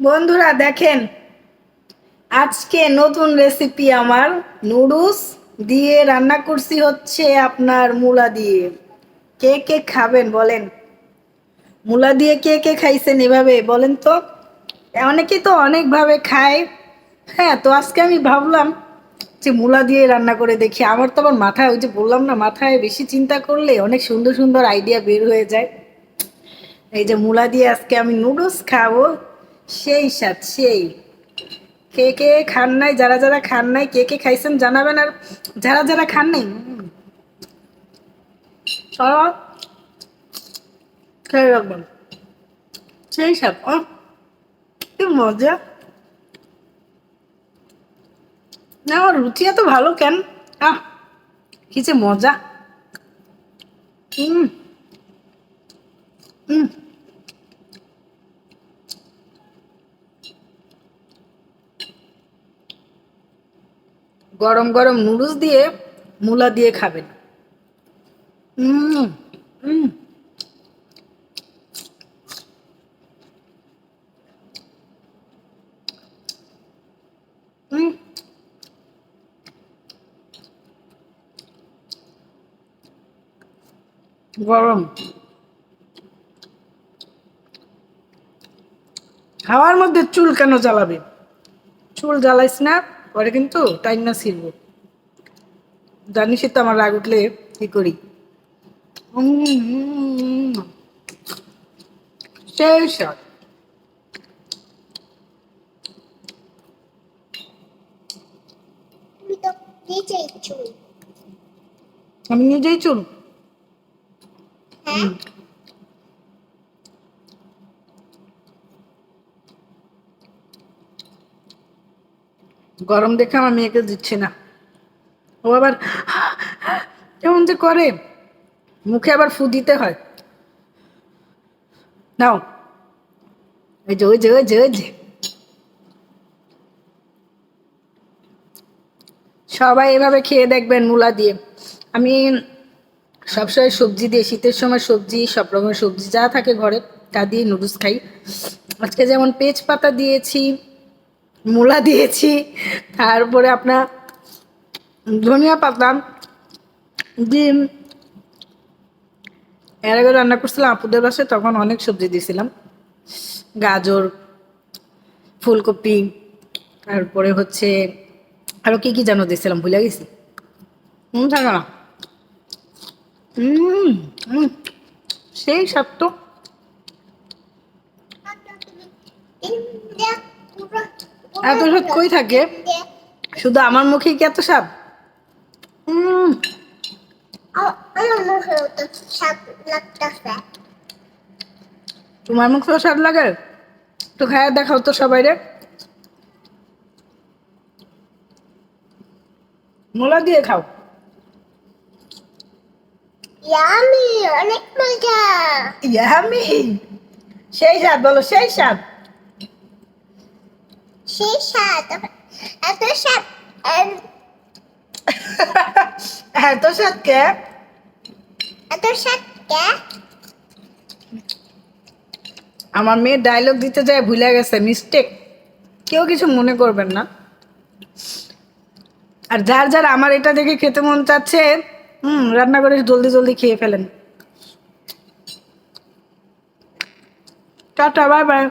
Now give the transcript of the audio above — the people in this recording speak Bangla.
বন্ধুরা, দেখেন, আজকে নতুন রেসিপি আমার। নুডলস দিয়ে রান্না করছি হচ্ছে আপনার মূলা দিয়ে। কে কে খাবেন বলেন? মূলা দিয়ে কে কে খাইছেন এভাবে বলেন তো? অনেকেই তো অনেকভাবে খায়। হ্যাঁ তো আজকে আমি ভাবলাম যে মূলা দিয়ে রান্না করে দেখি। আমার তো আবার মাথায় ওই যে বললাম না, মাথায় বেশি চিন্তা করলে অনেক সুন্দর সুন্দর আইডিয়া বের হয়ে যায়। এই যে মূলা দিয়ে আজকে আমি নুডলস খাব। সেই স্বাদ, সেই। কে কে খান নাই, যারা যারা খান নাই, কে কে খাইছেন জানাবেন আর যারা যারা খান নাই। খেয়ে রাখবেন। সেই স্বাদ কি মজা। না, আমার রুচি এত ভালো কেন? আহ, কি যে মজা। হুম হুম গরম গরম নুডলস দিয়ে মূলা দিয়ে খাবেন। গরম। হাওয়ার মধ্যে চুল কেন জ্বালাবে? চুল জ্বালাইস না। পরে কিন্তু টাইম না ছিলব জানিসই তো আমার রাগ উঠলে কি করি? সেই আমি নিজেই চুল? হ্যাঁ? গরম দেখে আমার মেয়েকে দিচ্ছে না। ও আবার কেমন যে করে। মুখে আবার ফু দিতে হয়। নাও। ওই যে ওই যে ওই যে ওই যে। সবাই এভাবে খেয়ে দেখবেন মূলা দিয়ে। আমি সবসময় সবজি দিয়ে শীতের সময় সবজি, সব রকমের সবজি যা থাকে ঘরে তা দিয়ে নুডলস খাই। আজকে যেমন পেঁচ পাতা দিয়েছি মূলা দিয়েছি। তারপরে আপনার ধনিয়া পাতা, ডিম। এর আগে রান্না করছিলাম আপুদের বাসায়, তখন অনেক সবজি দিয়েছিলাম। গাজর, ফুলকপি, তারপরে হচ্ছে আরও কি কি যেন দিয়েছিলাম, ভুলে গেছি। হুম থাকে না। হুম সেই স্বাদ তো। এত স্বাদ কই থাকে? শুধু আমার মুখে কি এত স্বাদ? স্বাদ তোমার মুখ স্বাদ লাগে? তো খায়া দেখাও তো সবাই রে মোলা দিয়ে খাও। ইয়ামি অনেক মজা। ইয়ামি। সেই স্বাদ বলো সেই স্বাদ। সেই স্বাদ এত স্বাদ এম, এত স্বাদ কে? এত স্বাদ কে? আমার মেয়ে ডায়লগ দিতে যায় ভুলে গেছে মিস্টেক কেউ কিছু মনে করবেন না। আর যার যার আমার এটা দেখে খেতে মন চাচ্ছে হুম রান্না করে জলদি জলদি খেয়ে ফেলেন। Tata bye bye.